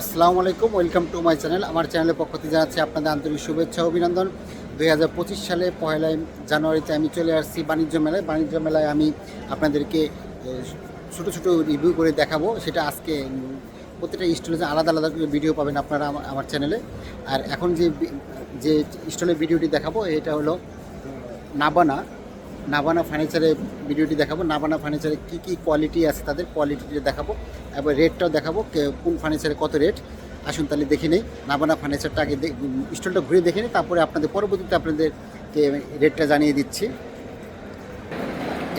আসসালামু আলাইকুম, welcome to my channel. আমার চ্যানেলের পক্ষ থেকে জানাচ্ছি আপনাদের আন্তরিক শুভেচ্ছা অভিনন্দন। দুই হাজার পঁচিশ সালে পয়লা জানুয়ারিতে আমি চলে আসছি বাণিজ্য মেলায়। বাণিজ্য মেলায় আমি আপনাদেরকে ছোটো ছোটো রিভিউ করে দেখাবো। সেটা আজকে প্রতিটা স্টলে আলাদা আলাদা ভিডিও পাবেন আপনারা আমার- আমার চ্যানেলে। আর এখন যে যে স্টলের ভিডিওটি দেখাবো, এটা হলো নাবানা। নাবানা ফার্নিচারের ভিডিওটি দেখাবো। নাবানা ফার্নিচারে কী কী কোয়ালিটি আছে তাদের কোয়ালিটিটা দেখাবো। এবার রেটটাও দেখাবো কোন ফার্নিচারে কত রেট আসুন তাহলে দেখে নেই। নাবানা ফার্নিচারটা আগে স্টলটা ঘুরে দেখে নিই, তারপরে আপনাদের পরবর্তীতে আপনাদেরকে রেটটা জানিয়ে দিচ্ছি।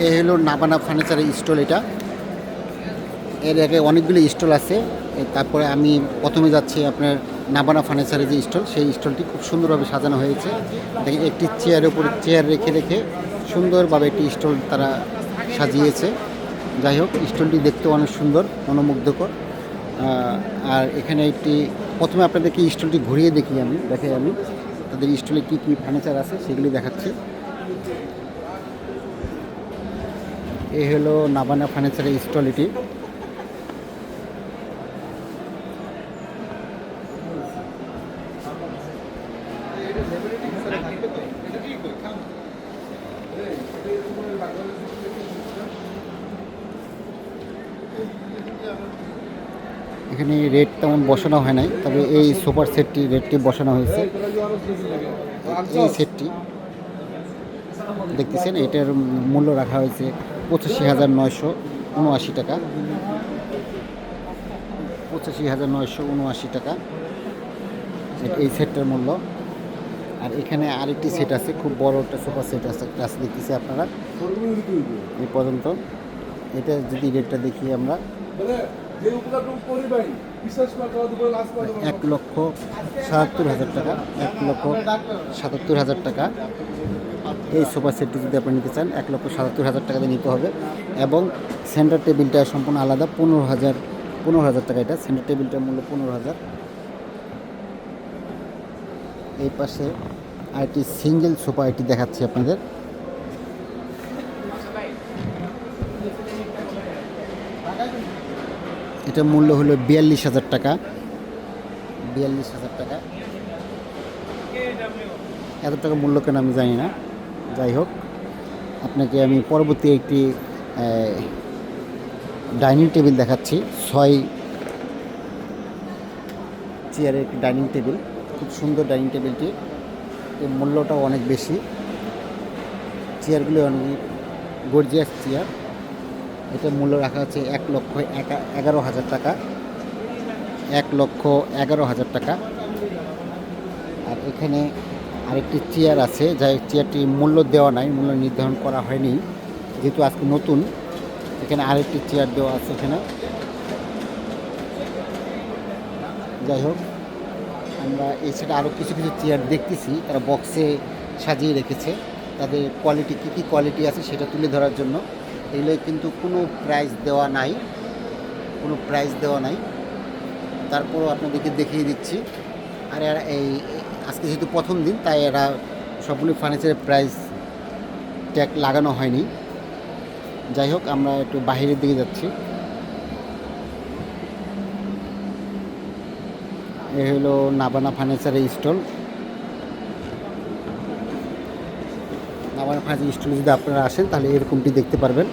এ হলো নাবানা ফার্নিচারের স্টল এটা। এর আগে অনেকগুলো স্টল আছে। তারপরে আমি প্রথমে যাচ্ছি আপনার নাবানা ফার্নিচারের যে স্টল সেই স্টলটি খুব সুন্দরভাবে সাজানো হয়েছে। দেখি একটি চেয়ারের উপরে চেয়ার রেখে রেখে সুন্দরভাবে একটি স্টল তারা সাজিয়েছে। যাই হোক, স্টলটি দেখতে অনেক সুন্দর, মনোমুগ্ধকর। আর এখানে একটি, প্রথমে আপনাদেরকে স্টলটি ঘুরিয়ে দেখি আমি, দেখাই আমি। তাদের স্টলে কি কি ফার্নিচার আছে সেগুলি দেখাচ্ছি। এই হলো নাবানা ফার্নিচারের স্টল এটি এখানে রেট তেমন বসানো হয় নাই, তবে এই সুপার সেটটি রেটটি বসানো হয়েছে। এই সেটটি দেখতেছেন, এটার মূল্য রাখা হয়েছে পঁচাশি হাজার নয়শো উনআশি টাকা। পঁচাশি হাজার নয়শো উনআশি টাকা। এ- এই সেটটার মূল্য। আর এখানে আরেকটি সেট আছে, খুব বড় একটা সুপার সেট আছে আছে, দেখতেছি আপনারা। এই পর্যন্ত। এটা যদি রেটটা দেখি আমরা। এক লক্ষ সাতাত্তর হাজার টাকা এক লক্ষ সাতাত্তর হাজার টাকা। এই সোফা সেটটি যদি আপনি নিতে চান এক লক্ষ সাতাত্তর হাজার টাকাতে নিতে হবে। এবং সেন্টার টেবিলটা সম্পূর্ণ আলাদা পনেরো হাজার পনেরো হাজার টাকা এটা। সেন্টার টেবিলটার মূল্য পনেরো হাজার। এই পাশে আরেকটি সিঙ্গেল সোফা এটি দেখাচ্ছি আপনাদের। এটার মূল্য হলো বিয়াল্লিশ হাজার টাকা। বিয়াল্লিশ হাজার টাকা। এত টাকা মূল্য কেন আমি জানি না। যাই হোক, আপনাকে আমি পরবর্তী একটি ডাইনিং টেবিল দেখাচ্ছি। ছয় চেয়ারের একটি ডাইনিং টেবিল। খুব সুন্দর ডাইনিং টেবিলটি। এর মূল্যটাও অনেক বেশি। চেয়ারগুলি অনেক গর্জিয়াস চেয়ার। এটার মূল্য রাখা হচ্ছে এক লক্ষ এগারো হাজার টাকা। এক লক্ষ এগারো হাজার টাকা। আর এখানে আরেকটি চেয়ার আছে যা চেয়ারটি মূল্য দেওয়া নাই, মূল্য নির্ধারণ করা হয়নি, যেহেতু আজকে নতুন। এখানে আরেকটি চেয়ার দেওয়া আছে এখানে। যাই হোক, আমরা সেটা আরও কিছু কিছু চেয়ার দেখতেছি, তারা বক্সে সাজিয়ে রেখেছে। তাদের কোয়ালিটি কী কী কোয়ালিটি আছে সেটা তুলে ধরার জন্য। এগুলো কিন্তু কোনো প্রাইস দেওয়া নাই, কোনো প্রাইস দেওয়া নাই। তারপরও আপনাদেরকে দেখিয়ে দিচ্ছি। আর এরা এই, আজকে যেহেতু প্রথম দিন, তাই এরা সবগুলি ফার্নিচারের প্রাইস ট্যাগ লাগানো হয়নি। যাই হোক, আমরা একটু বাইরের দিকে যাচ্ছি। এ হলো নাবানা ফার্নিচারের স্টল ফার্নিচার স্টলে যদি আপনারা আসেন, তাহলে এরকমটি দেখতে পারবেন।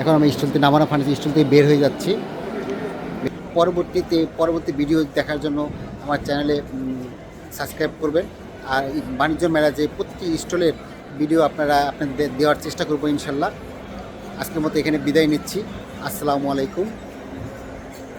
এখন আমি স্টল নামানো ফার্নিচার স্টল থেকে বের হয়ে যাচ্ছি। পরবর্তীতে, পরবর্তী ভিডিও দেখার জন্য আমার চ্যানেলে সাবস্ক্রাইব করবেন। আর বাণিজ্য মেলা যে প্রতিটি স্টলের ভিডিও আপনারা, আপনাদের দেওয়ার চেষ্টা করব ইনশাল্লাহ। আজকের মতো এখানে বিদায় নিচ্ছি। আসসালামু আলাইকুম।